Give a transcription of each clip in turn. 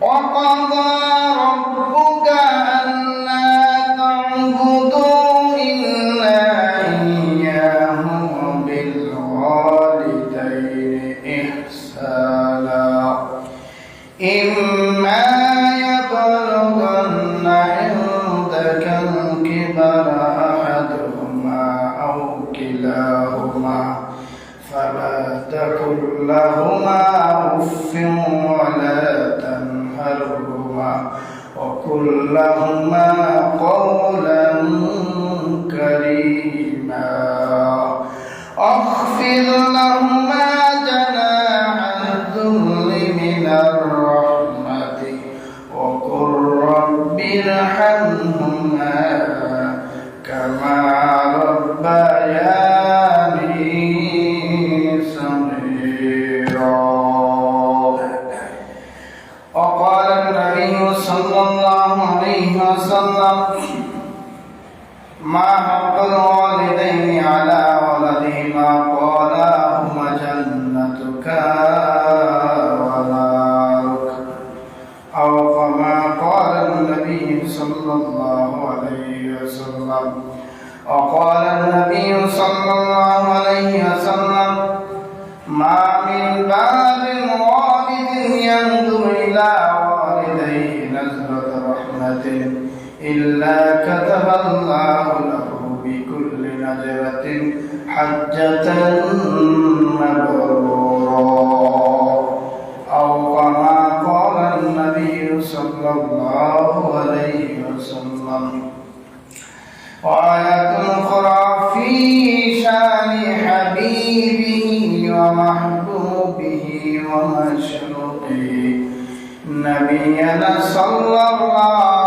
وقضى كتب الله له بكل نزلة حجة مبرورا أو كما قال النبي صلى الله عليه وسلم وآية أخرى في شان حبيبه ومحبوبه ومشروقه نبينا صلى الله عليه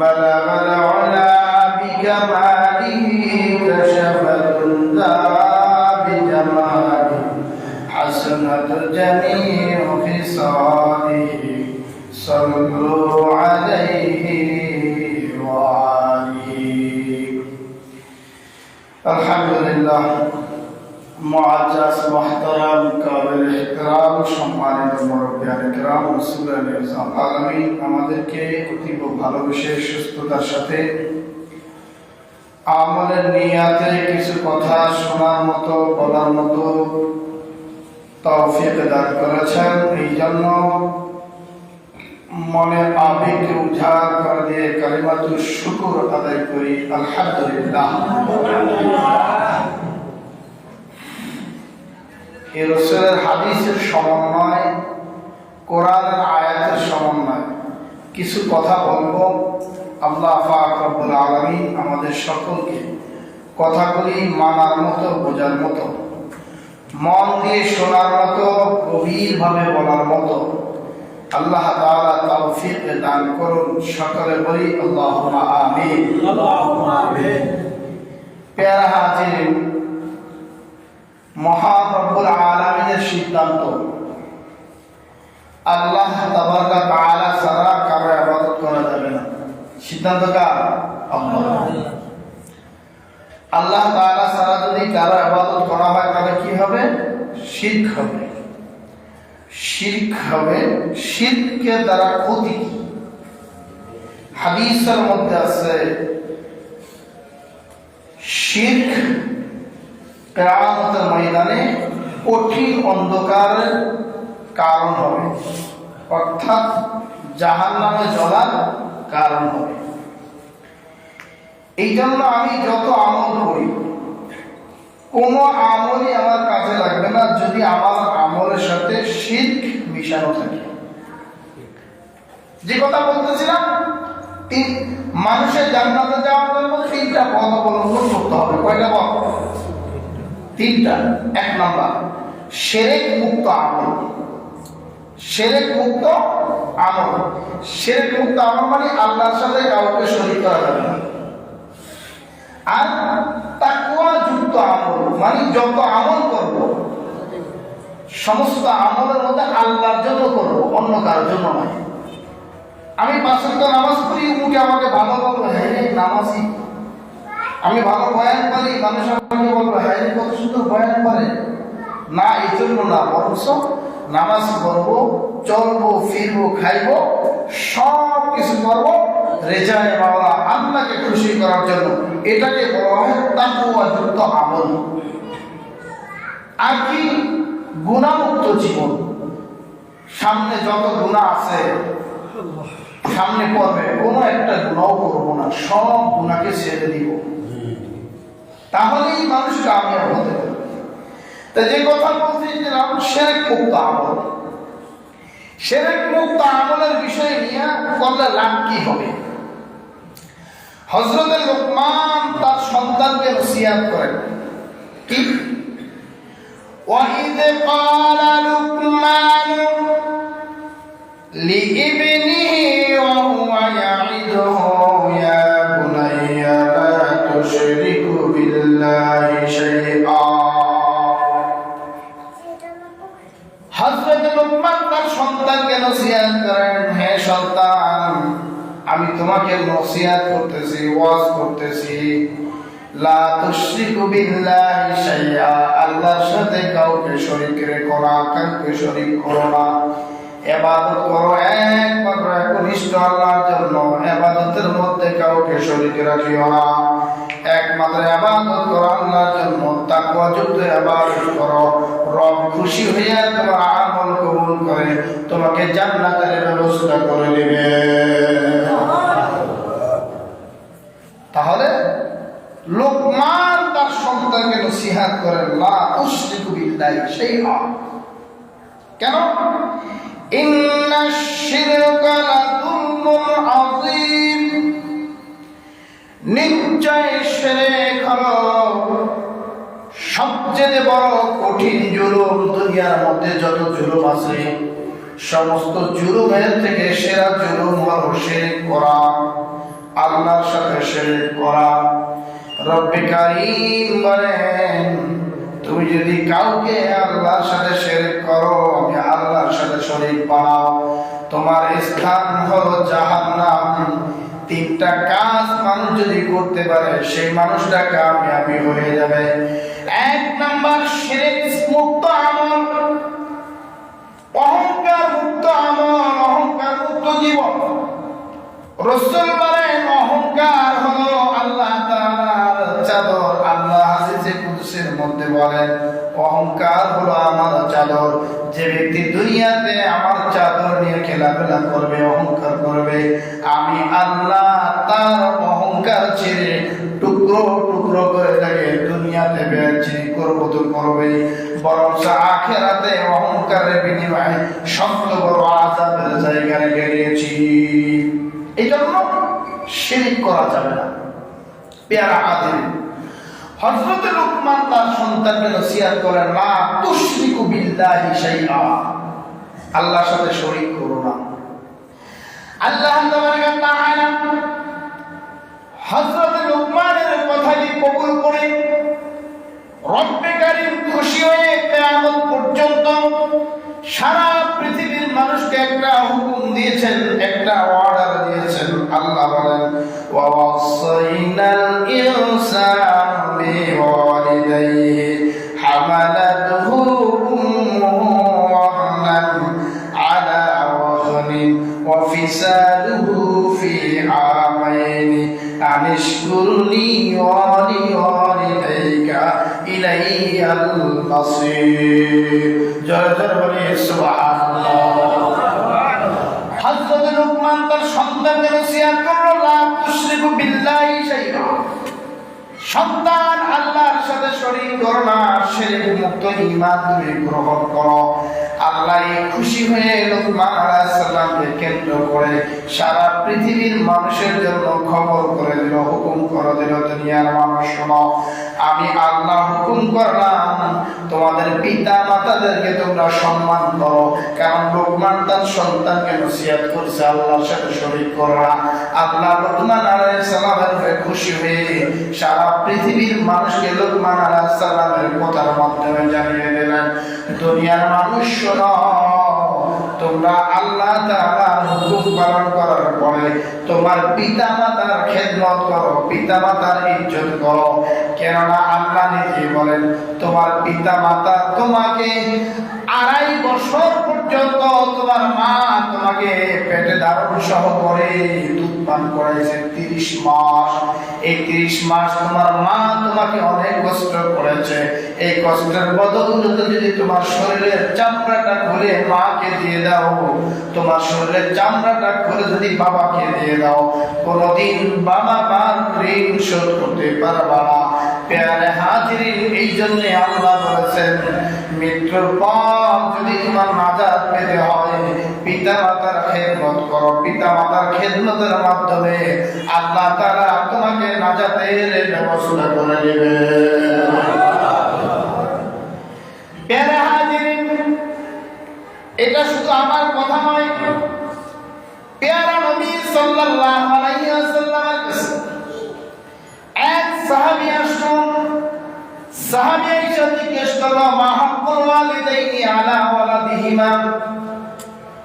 بلغ মুরব্বিয়ান কিরাম রাসূলুল্লাহ নিজাম আমাদেরকে অতীব ভালোবেসে সুস্থতার সাথে আমলের নিয়াতে কিছু কথা শোনার মতো, বলার মতো তৌফিক দান করেছেন। এই জন্য মনের আবেগকে উজাড় করে দিয়ে কালিমাতুর শুকুর আদায় করি। আলহামদুলিল্লাহ। এই রসুলের হাদিসের সমন্বয় কোরআনের আয়াতের সমন্বয়। কিছু কথা বলব। আল্লাহ পাক রব্বুল আলামিন আমাদের সকলকে কথাগুলি মানার মতো বোঝার মতো মন দিয়ে শোনার মতো গভীরভাবে বলার মতো আল্লাহ তাআলা তৌফিক দান করুন সকলে বলি আল্লাহুম্মা আমিন। প্যারা হাজির আলামিনের সিদ্ধান্ত আল্লাহ তাবারকা ছাড়া কারও করা যাবে না। সিদ্ধান্ত আল্লাহ। আল্লাহ ছাড়া যদি কারও ইবাদত করা হয়, তাহলে কি হবে? শিরক হবে। শিরক হবে। শিরকের দ্বারা ক্ষতি কি? হাদিসের মধ্যে আছে, শিরক কেয়ামতের ময়দানে কঠিন অন্ধকারের কারণ হবে। অর্থাৎ জাহান নামে জ্বলার কারণ হবে। এই জন্য আমি যত আমল করি, কোনো আমলই আমার কাজে লাগবে না যদি আমার আমলের সাথে শিল্প মিশানো থাকে। যে কথা বলতেছিলাম মানুষের জান্নাতে যাওয়ার জন্য তিনটা পথ অবলম্বন করতে হবে। কয়টা পথ? তিনটা। এক নম্বর, সেরেক মুক্ত আমল। সেরেক মুক্ত আমল। সেরেক মুক্ত আমল মানে আল্লাহর সাথে কাউকে শরীর করা যাবে না। আর তাকুয়া যুক্ত আমল মানে যত আমল করব, সমস্ত আমলের মধ্যে আল্লাহর জন্য করব, অন্য কারোর জন্য নয়। আমি পাঁচশো নামাজ পড়ি, উঠে আমাকে ভালো বলব হ্যাঁ নামাজি আমি ভালো বয়ান পারি, মানুষ আমাকে বলব হ্যাঁ কত সুন্দর বয়ান পারে না এই জন্য না, বরঞ্চ নামাজ পড়ব, চলবো, ফিরবো, খাইবো সব কিছু করব রেজায় বাবা আল্লাহকে খুশি করার জন্য। এটাকে বলা হয় তাকুয়া যুক্ত আমল। আর কি? গুণামুক্ত জীবন। সামনে যত গুণা আছে, সামনে পড়বে, কোনো একটা গুণাও করব না, সব গুণাকে ছেড়ে দিব। তাহলেই মানুষ কামিয়াব হতে পারবে তা যে কথা বলতেছিলাম সেরেক মুক্ত আমল সেরেক মুক্ত আমলের বিষয় নিয়ে করলে লাভ কি হবে হজরতের লোকমান তার সন্তানকে নসিহাত করেন কি وإذ قال لقمان لابنه وهو يعده নসিহত করেন, হে সন্তান, আমি তোমাকে নসিহত করতেছি, ওয়াজ করতেছি। লা তুশরিকু বিল্লাহি আল্লাহর সাথে কাউকে শরীক রেখো না, কাউকে শরীক করো না। এবাদত করো একমাত্র একনিষ্ঠ আল্লাহর জন্য, এবাদতের মধ্যে কাউকে শরীক রাখিও না। একমাত্র এবাদত করো, আল্লাহর জন্য যুক্ত এবাদত করো। রব খুশি তোমার আমল কবুল করে, তোমাকে জান্নাতের ব্যবস্থা করে তাহলে লোকমান তার সন্তানকে নসিহাত করেন লা তুশরিকু বিল্লাহি শাইআ। কেন? ইন্না শিরকা আযীম। নিশ্চয় শিরক হলো সবচেয়ে বড় কঠিন জুলুম দুনিয়ার মধ্যে যত জুলুম আছে, সমস্ত জুলুমের থেকে সেরা জুলুম হলো শিরক করা। আল্লাহর সাথে শিরক করা। রব্বে কারীম বলেন, তুমি যদি কাউকে আল্লাহর সাথে শিরক করো, আমি আল্লাহর সাথে শরীক বানাও। তোমার স্থান হলো জাহান্নাম। তিনটা কাজ মানুষ যদি করতে পারে, সেই মানুষটা কামিয়াবি হয়ে যাবে। এক নাম্বার শিরক মুক্ত আমল। অহংকার মুক্ত আমল, অহংকার মুক্ত জীবন। রসুল বলেন, অহংকার হলো আল্লাহ তাআলার চাদর। আল্লাহ হাদিসে কুদসির মধ্যে বলেন, অহংকার হলো আমার চাদর। যে ব্যক্তি দুনিয়াতে আমার চাদর নিয়ে খেলাফেলা করবে, অহংকার করবে, আমি আল্লাহ তার অহংকার ছেড়ে টুকরো টুকরো করে তাকে দুনিয়াতে বেয়াচিনি করব তো করবে। বরং আখেরাতে অহংকারের বিনিময়ে শক্ত বড় আজাবের জায়গায় দিয়েছি এই জন্য শিরিক করা যাবে না। পেয়ারা আদিল হযরত লোকমান তার সন্তানকে নসিহত করেন লা তুশরিকু বিল্লাহি শাইআ। আল্লাহর সাথে শরীক করো না। আল্লাহ তাআলা হযরত লোকমানের কথাটি কবুল করে রব্বে কারীম খুশি হয়ে কিয়ামত পর্যন্ত সারা পৃথিবীর মানুষকে একটা হুকুম দিয়েছেন, একটা অর্ডার দিয়েছেন। আল্লাহ বলেন ওয়াসাইনাল ইনসান বিওয়ালিদাইহি হামালাতুহু উম্মুহু ওয়াহনান আলা ওয়াহনিন وفصاله في عامين أن اشكر لي ولوالديك إلى وإليه المصير জয় জয় বলি সুবহানাল্লাহ হযরত লুকমান তার সন্তানকে নসিহত করলো লা তুশরিকু সন্তান আল্লাহর সাথে শরীক করো না শিরক মুক্ত ঈমান তুমি গ্রহণ করো। আল্লাহ খুশি হয়ে লোকমান আলাইহিস সালামকে কেন্দ্র করে সারা পৃথিবীর মানুষের জন্য খবর করে দিল, হুকুম করে দিল দুনিয়ার মানুষ। আমি আল্লাহ হুকুম করলাম, তোমাদের পিতা মাতাদেরকে তোমরা সম্মান করো। কারণ লোকমান তার সন্তানকে নসিহত করছে, আল্লাহর সাথে শরীক করা। আল্লাহ লোকমান আলাইহিস সালামের উপরে খুশি হয়ে সারা পৃথিবীর মানুষকে লোকমান আলাইহিস সালামের কথার মাধ্যমে জানিয়ে দিলেন, দুনিয়ার মানুষ তোমরা আল্লাহ হুকুম পালন করার পরে তোমার পিতা মাতার খেদমত করো পিতা মাতার ইজ্জত করো। কেননা আল্লাহ নিজে বলেন, তোমার পিতা মাতা তোমাকে আড়াই বছর পর্যন্ত তোমাকে পেটে ধারণ সহ করে দুধ পান করাইছে তিরিশ মাস। এই তিরিশ মাস তোমার মা তোমাকে অনেক কষ্ট করেছে। এই কষ্টের বদৌলতে যদি তোমার শরীরের চামড়াটা খুলে মাকে দিয়ে দাও, তোমার শরীরের চামড়াটা খুলে যদি বাবাকে দিয়ে দাও, কোনদিন বাবা মার ঋণ শোধ করতে পারবা না। পেয়ারে হাজিরিন এই জন্য আল্লাহ বলেছেন, মৃত্যুর পর যদি তোমার মাজার পেতে হয় পিতা মাতার খেদমত করো। পিতা মাতার খেদমতের মাধ্যমে আল্লাহ তারা তোমাকে নাজাতের ব্যবস্থা করে দেবে। এটা শুধু আমার কথা নয়। পেয়ারা নবী সাল্লাল্লাহু আলাইহি ওয়াসাল্লামের কাছে এক সাহাবী আসলেন সাহাবী এসে জিজ্ঞেস করল মা হাক্কুল ওয়ালিদাইনি আলা ওয়ালাদিহিমা ইয়া রাসূলুল্লাহ ইয়া হাবিবাল্লাহ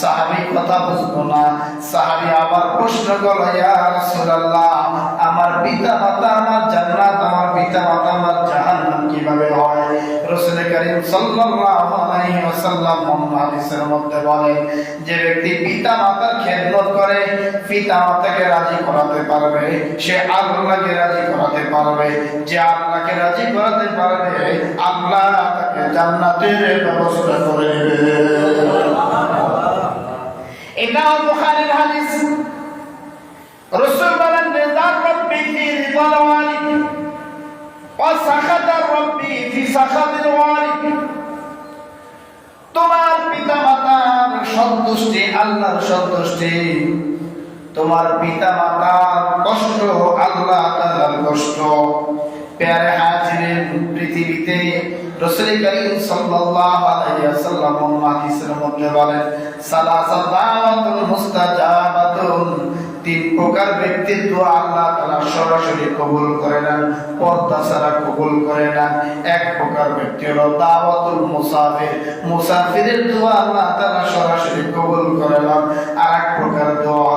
সাহাবী কথা বুঝতো না। সাহাবী আবার প্রশ্ন করল, ইয়া রাসূলুল্লাহ, আমার পিতা মাতা আমার জান্নাত, আমার পিতা মাতা আমার জাহান্নাম কীভাবে হয়? রাসূল সাল্লাল্লাহু আলাইহি ওয়াসাল্লাম যে ব্যক্তি পিতা মাতার খেদমত করে পিতা মাতাকে রাজি করাতে পারবে, সে আল্লাহকে রাজি করাতে পারবে। যে আল্লাহকে রাজি করাতে পারবে, আল্লাহ তাকে জান্নাতের ব্যবস্থা করে দেবে। এটাও বুখারীর হাদিস। রাসূল বলেন রিদার রব্বি ফি রিদাল ওয়ালিদ ওয়া সাখাতার রব্বি ফি সাখাতিল ওয়ালিদ। তোমার পিতা মাতার সন্তুষ্টি, আল্লাহর সন্তুষ্টি। তোমার পিতা মাতার কষ্ট, আল্লাহ তাআলার কষ্ট। প্যারে হাজিরেন পৃথিবীতে রাসূল করিম সাল্লাল্লাহু আলাইহি ওয়াসাল্লাম হাদিসের মধ্যে বলেন সালাসা দাওয়াতুল মুস্তাজাবাতুন। তিন প্রকার ব্যক্তির দোয়া আল্লাহ তাআলা সরাসরি কবুল করে নেন, পর্দা ছাড়া কবুল করে নেন। এক প্রকার ব্যক্তি হলো দাওয়াতুল মুসাফির। মুসাফিরের দোয়া আল্লাহ তাআলা সরাসরি কবুল করে নেন। আর এক প্রকার দোয়া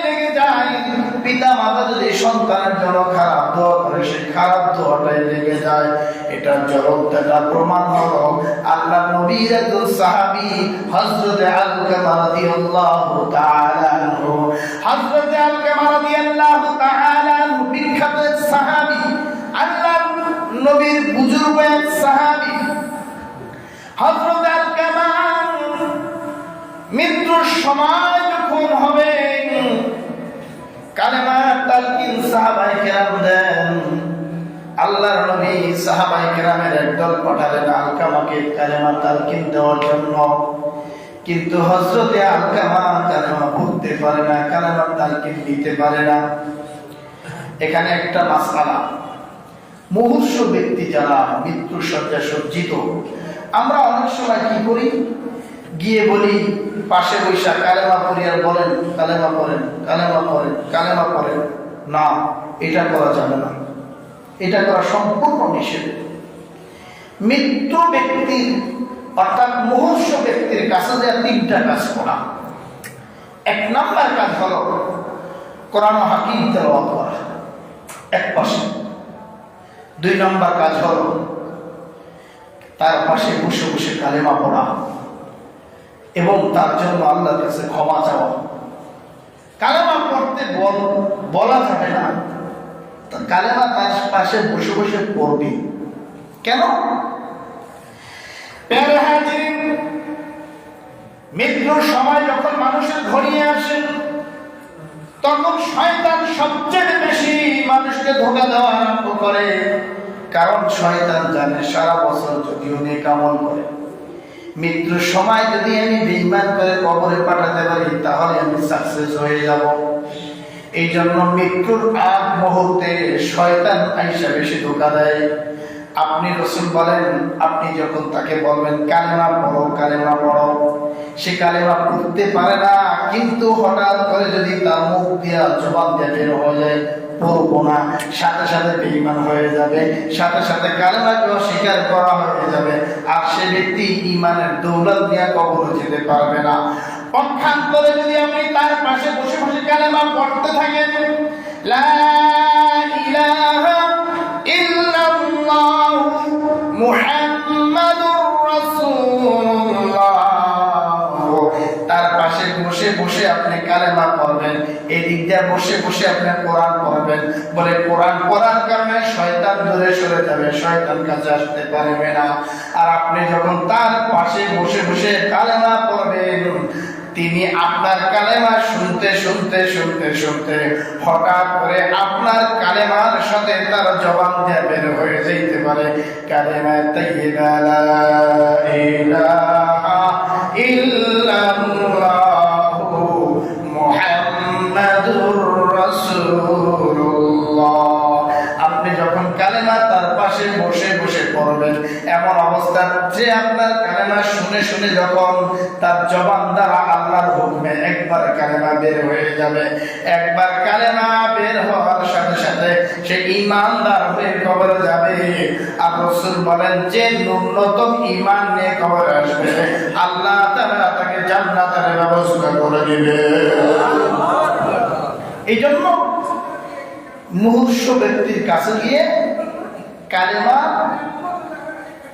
পিতা মাতা যদি সন্তানের জন্য খারাপ দোয়া করে সে খারাপ দোয়াটাই লেগে যায় এটা জ্বলন্ত একটা প্রমাণ হলো আল্লাহ নবীর একজন সাহাবী হযরত আলকামা রাদিয়াল্লাহু তাআলা আনহু। হযরত আলকামা রাদিয়াল্লাহু তাআলা আনহু বিখ্যাত সাহাবী, আল্লাহ নবীর বুজুর্গ এক সাহাবী। হযরত আলকামা মৃত্যুর সময় যখন হবে কালেমা তালকিন দেন। আল্লাহর আলকামাকে কালেমা তালকিন কিন্তু হজরতে আলকামা পারে না তালকিন দিতে পারে না। এখানে একটা মাসালা মুহূর্ষ ব্যক্তি যারা মৃত্যু শয্যা সজ্জিত, আমরা অনেক সময় কি করি? গিয়ে বলি, পাশে বৈশা কালেমা পড়িয়ার বলেন, কালেমা পড়েন কালেমা পড়েন কালেমা পড়েন। না, এটা করা যাবে না। এটা করা সম্পূর্ণ নিষেধ। মৃত্যু ব্যক্তির, অর্থাৎ মুহূর্ষ ব্যক্তির কাছে দেওয়া তিনটা কাজ করা। এক নাম্বার কাজ হলো কোরআন হাকিম তেলাওয়াত করা। এক পাশে। দুই নম্বর কাজ হলো তার পাশে বসে বসে কালেমা পড়া। এবং তার জন্য আল্লাহর কাছে ক্ষমা চাওয়া। কালেমা পড়তে বল যাবে না। কালেমা তার পাশে বসে বসে পড়বি। কেন? মৃত্যুর সময় যখন মানুষের ঘনিয়ে আসে, তখন শয়তান সবচেয়ে বেশি মানুষকে ধোকা দেওয়া আরম্ভ করে। কারণ শয়তান জানে সারা বছর যদি উনি কামল করে। মৃত্যুর সময় যদি আমি বেইমান করে কবরে পাঠাতে পারি, তাহলে আমি সাকসেস হয়ে যাব। এই জন্য মৃত্যুর আগ মুহূর্তে শয়তান আইসা বেশি ধোকা দেয়। আপনি রসুল বলেন, আপনি যখন তাকে বলবেন, কালেমা পড়ো কালেমা পড়ো। সে কালেমা পড়তে পারে না, কিন্তু হঠাৎ করে যদি তার মুখ দিয়া জবাব দিয়ে বের হয়ে যায় পড়ব না সাথে সাথে বেইমান হয়ে যাবে, সাথে সাথে কালেমাকে অস্বীকার করা হয়ে যাবে। আর সে ব্যক্তি ইমানের দৌলত দিয়া কখনো যেতে পারবে না। পক্ষান্তরে যদি আপনি তার পাশে বসে বসে কালেমা পড়তে থাকেন তার পাশে বসে বসে আপনি কালেমা পড়বেন। এদিক দিয়ে বসে বসে আপনি কোরআন পড়বেন বলে কোরআন পড়ার কারণে শয়তান দূরে সরে যাবে, শয়তান কাছে আসতে পারবে না। আর আপনি যখন তার পাশে বসে বসে কালেমা পড়বেন, তিনি আপনার কালেমা শুনতে শুনতে শুনতে শুনতে হঠাৎ করে আপনার কালেমার সাথে তার জবান দিয়ে বের হয়ে যেতে পারে। কালেমা তাইয়্যিবা আপনার শুনে শুনে যখন তার জবান দ্বারা আল্লাহর হুকমে একবার বের হয়ে যাবে, একবার বের হওয়ার সাথে সাথে সে ইমানদার হয়ে কবরে যাবে। আর রসুল বলেন, যে ন্যূনতম ইমান নিয়ে কবরে আসবে, আল্লাহ তাআলা তাকে জান্নাতের ব্যবস্থা করে দিবে। এই জন্য মুহূর্ষ ব্যক্তির কাছে গিয়ে কালেমা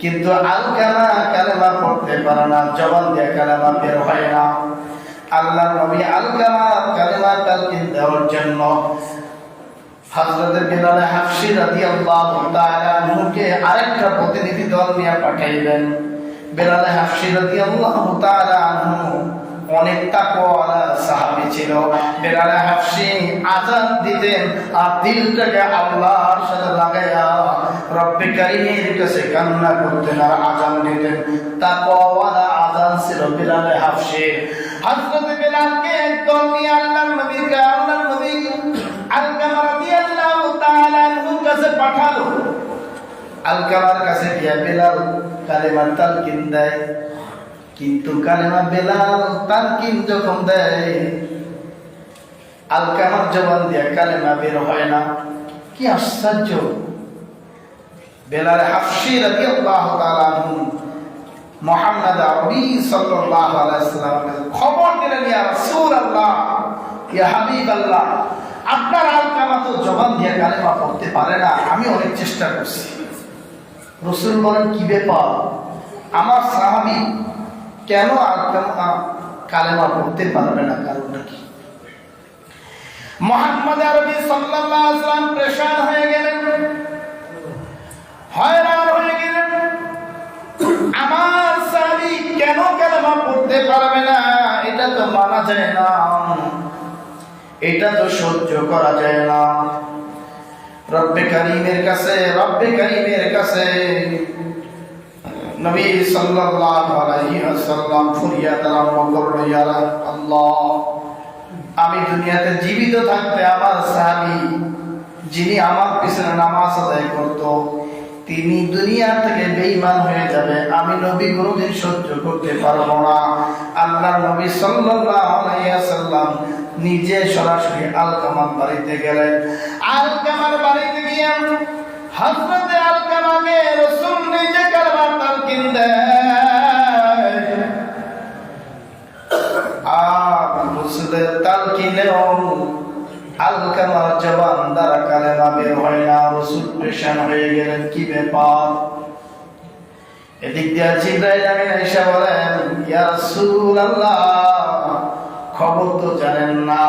কিন্তু কালেমা পড়তে পারে না, জবান দিয়ে কালেমা বের হয় না। আল্লাহ নবী আলকামা কালেমা তালকিন দেওয়ার জন্য হাফসি রাদিয়াল্লাহু তাআলা আরেকটা প্রতিনিধি দল নিয়ে পাঠাইলেন। বিলাল হাফসি রাদিয়াল্লাহু তাআলা আনহু অনেক তাকওয়ালা সাহাবী ছিল। বিলাল হাফসি আযান দিতেন আর দিলটাকে আল্লাহর সাথে লাগায়া রব্বে কারীমের কাছে কান্না করতেন আর আযান দিতেন। তাকওয়ালা আযান ছিল বিলাল হাফসি। হযরত বিলালকে একদল নিয়ে আল্লাহর নবীর আল্লাহর নবী আলকামা রাদিয়াল্লাহু তাআলা আনহুর কাছে পাঠালো। আলকামার কাছে গিয়া বেলাল কালেমার তালকিন দেয়। কিন্তু কালেমা বেলাল তালকিন যখন দেয়, আলকামার জবান দিয়া কালেমা বের হয় না। কি আশ্চর্য। বেলাল হাফসি তাআলা আনহু মুহাম্মদ আরবি সাল্লাম খবর দিলেন, ইয়া রাসূলুল্লাহ, ইয়া হাবিবাল্লাহ, আপনার আলকামা তো জবান দিয়ে কালেমা পড়তে পারে না। আমি অনেক চেষ্টা করছি। রসুল বলেন, কি ব্যাপার? আমার সাহাবি কেন কালেমা পড়তে পারবে না কারণটা কি? মোহাম্মদ আরবি ওয়াসাল্লাম প্রেশান হয়ে গেলেন। হয়রান হয়ে গেলেন। আমার সাহাবি কেন কালেমা পড়তে পারবে না? এটা তো মানা যায় না। এটা তো সহ্য করা যায় না। রব্বে কারিমের কাছে, রব্বে কারিমের কাছে। নবী সাল্লাল্লাহু আলাইহি ওয়াসাল্লাম ফরিয়াদ আরম্ভ করল, ইয়া আল্লাহ আমি দুনিয়াতে জীবিত থাকতে আমার সাহাবী, যিনি আমার পিছনে নামাজ আদায় করত, তিনি দুনিয়া থেকে বেঈমান হয়ে যাবে। আমি নবী কোনোদিন সহ্য করতে পারব না। আল্লাহ নবী সাল্লাল্লাহু আলাইহি ওয়াসাল্লাম নিজে সরাসরি আলকামার বাড়িতে গেলেন। আলকামার বাড়িতে গিয়ে হযরতে আলকামাকে রাসূল নিজে কালমার তালকিন আর রাসূলের তালকিনেও আলকামার জবান দ্বারা কালেমা বের হয় না। রাসূল পেশান হয়ে গেলেন, কি ব্যাপার? এদিক দিয়ে জিব্রাইল আমিন বলেন, ইয়া রাসূলুল্লাহ খবর তো জানেন না।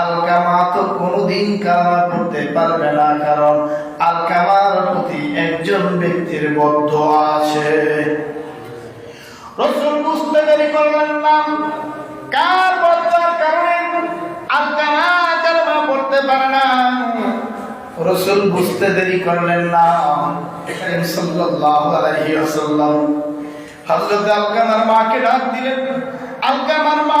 আলকামা তো কোনোদিন কামা করতে পারবে না, কারণ আলকামার প্রতি একজন ব্যক্তির বদ্ধ আছে। রসুল বুঝতে দেরি করলেন না। কার বদ্ধার কারণে আলকামা কালমা পড়তে পারে না? রসুল বুঝতে দেরি করলেন না। এখানে সাল্লাল্লাহু আলাইহি ওয়াসাল্লাম। হযরত আলকামার মাকে ডাক দিলেন আলকামার মা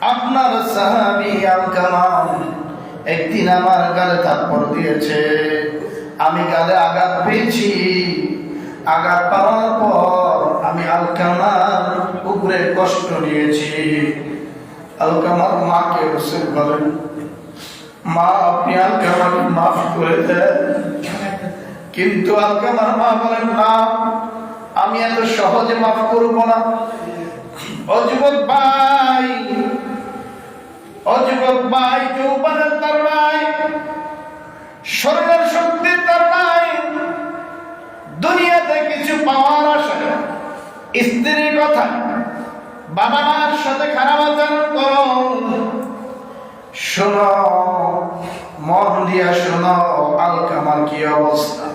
আপনার সাহাবি আল আলকামা একদিন আমার গালে থাপ্পড় দিয়েছে। আমি গালে আঘাত পেয়েছি। আঘাত পাওয়ার পর আমি আলকামার উপরে কষ্ট নিয়েছি। আলকামার মাকে রসুল বলেন মা, আপনি আলকামাকে মাফ করে দেন। কিন্তু আলকামার মা বলেন, না, আমি এত সহজে মাফ করব না। ও যুবক ভাই ও ভাই, যৌবনের তার শরীরের শক্তির তার দুনিয়াতে কিছু পাওয়ার আশা স্ত্রীর কথা, বাবা মার সাথে খারাপ আচরণ করো। শোনো, মন দিয়া শোনো আলকামার কি অবস্থা?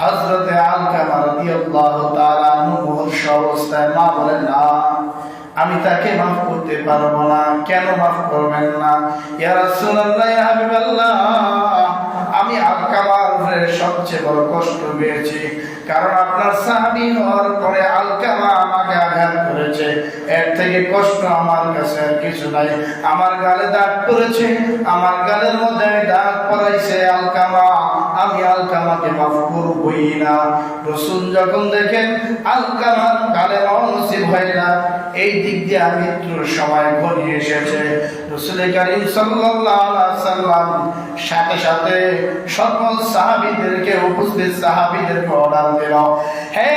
হজরতে আলকামার মুহূর্ষ অবস্থায় মা বলেন না আমি তাকে মাফ করতে পারব না। কেন মাফ করবেন না? আমি সবচেয়ে বড় কষ্ট পেয়েছি। কারণ আপনার সাহাবী হওয়ার পরে আলকামা আমাকে আঘাত করেছে। এর থেকে কষ্ট আমার কাছে আর কিছু নাই। আমার গালে দাগ পড়েছে, আমার গালের মধ্যে আমি দাগ পড়াইছে আলকামা আমি আলকামাকে মাফ করবই না। যখন দেখেন আলকামার কালে হয় না, এই দিক দিয়ে মৃত্যুর সময় ঘনিয়ে এসেছে। রসুল করিম সাল্লাম সাথে সাথে সকল সাহাবিদেরকে, উপস্থিত সাহাবিদেরকে অর্ডার দিল। হে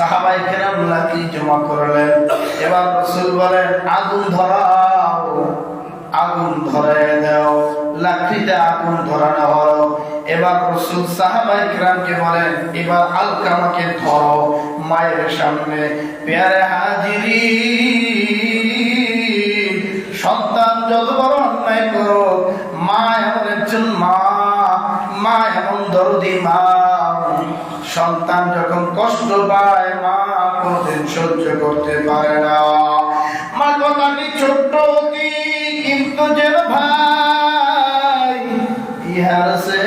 সাহাবাই কেরাম লাকড়ি জমা করলেন? এবার রসুল বলেন, আগুন ধরাও, আগুন ধরে দাও। আগুন ধরানো হলো। এবার রসুল সাহাবাই কেরামকে বলেন, এবার আলকামাকে ধরো মায়ের সামনে। পেয়ারে হাজিরি সন্তান যত বড় অন্যায় করো মা এমন একজন মা মা এমন দরদি মা। সন্তান যখন কষ্ট পায়, মা কোনদিন সহ্য করতে পারে না। মা কথাটি ছোট্ট অতি, কিন্তু যেন ভাই, ইহার সে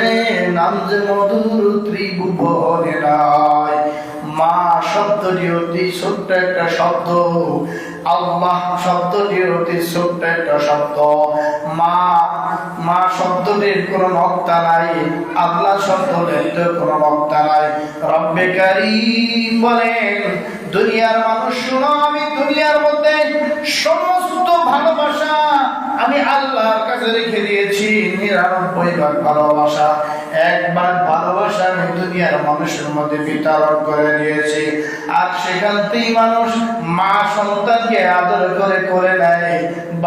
নাম যে মধুর ত্রিভুবনে নাই। মা শব্দটি অতি ছোট্ট শব্দ। আল্লাহ শব্দটির অতি নাই, আল্লাহ শব্দটির বলেন, দুনিয়ার মানুষ শুনো আমি, দুনিয়ার মধ্যে সমস্ত ভালোবাসা আমি আল্লাহর কাছে রেখে দিয়েছি নিরানব্বই ভাগ ভালোবাসা। একবার ভালোবাসা আমি দুনিয়ার মানুষের মধ্যে বিতরণ করে দিয়েছি আর সেখান থেকেই মানুষ মা সন্তানকে আদর করে করে নেয়,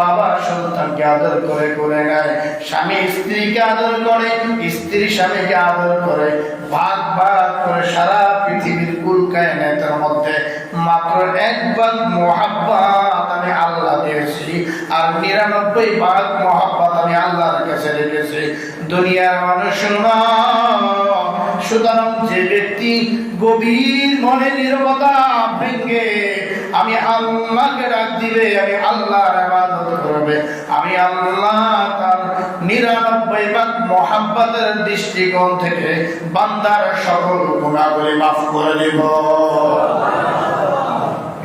বাবা সন্তানকে আদর করে করে নেয়, স্বামী স্ত্রীকে আদর করে, স্ত্রী স্বামীকে আদর করে, ভাগ ভাগ করে সারা পৃথিবীর কুল কায়নাতের মধ্যে মাত্র মহাব্বাত আমি আল্লাহ দিয়েছি আর নিরানব্বই ভাগ মহাব্বাত আমি আল্লাহর কাছে রেখেছি। দুনিয়ার মানুষ সুতরাং যে ব্যক্তি গভীর মনে নিরবতা ভেঙ্গে আমি আল্লাহকে ডাক দিবে, আমি আল্লাহর ইবাদত করবে, আমি আল্লাহ তার নিরানব্বই ভাগ মহাব্বতের দৃষ্টিকোণ থেকে বান্দার সকল গুণাগুলি মাফ করে দিব।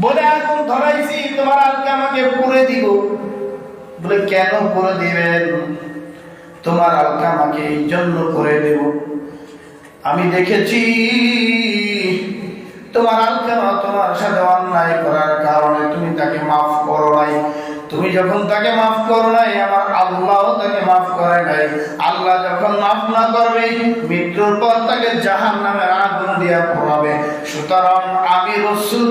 বলে আগুন ধরাইছি? তোমার আলকামাকে পুড়ে দিব? বলে, কেন করে দিবেন? তোমার আলকামাকে এই জন্য করে দেব? আমি দেখেছি, তোমার আলকামা তোমার সাথে অন্যায় করার কারণে তুমি তাকে মাফ করো নাই। তুমি যখন তাকে মাফ করো নাই, আমার আল্লাহ তাকে মাফ করে নাই। আল্লাহ যখন মাফ না করবে, মৃত্যুর পর তাকে জাহান নামের আগুন দিয়া পড়াবে। সুতরাং আমি রসুল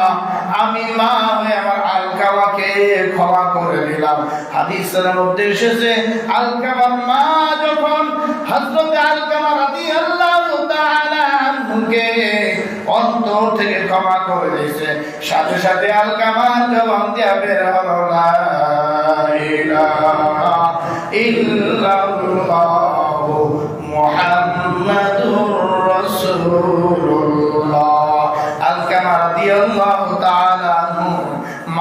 আমি মা হয়ে আমার আলকামাকে ক্ষমা করে দিলাম। হাদিসের মধ্যে এসেছে আলকামার মা যখন হযরত আলকামা তাআলা আনহুকে অন্তর থেকে ক্ষমা করে দিয়েছে, সাথে সাথে দিয়া বের হলো ইল্লাল্লাহু মুহাম্মাদুর রাসূলুল্লাহ। আলকামা রাদিয়াল্লাহু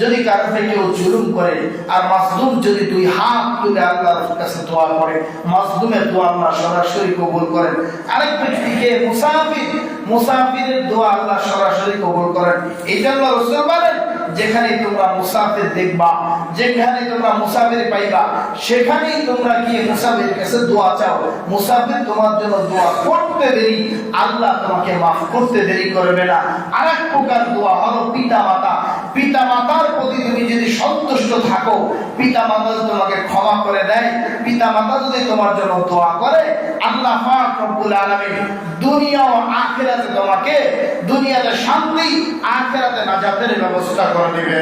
যদি কারও কেউ জুলুম করে, আর মাসলুম যদি দুই হাত তুলে আল্লাহর কাছে দোয়া করে মাসলুমের দোয়া আল্লাহ সরাসরি কবুল করেন। আরেক ব্যক্তিকে মুসাফির। মুসাফিরের দোয়া আল্লাহ সরাসরি কবুল করেন। এই জন্য রসুল বলেন যেখানে তোমরা মুসাফির দেখবা যেখানে তোমরা মুসাফির পাইবা, সেখানেই তোমরা গিয়ে মুসাফির কাছে দোয়া চাও। মুসাফির তোমার জন্য দোয়া করতে দেরি, আল্লাহ তোমাকে মাফ করতে দেরি করবে না। আরেক প্রকার দোয়া হলো পিতা মাতা পিতা মাতার প্রতি তুমি যদি সন্তুষ্ট থাকো পিতা মাতা যদি তোমাকে ক্ষমা করে দেয় পিতা মাতা যদি তোমার জন্য দোয়া করে, আল্লাহ রব্বুল দুনিয়া ও আখিরাতে তোমাকে, দুনিয়াতে শান্তি, আখিরাতে নাজাতের ব্যবস্থা করে দিবে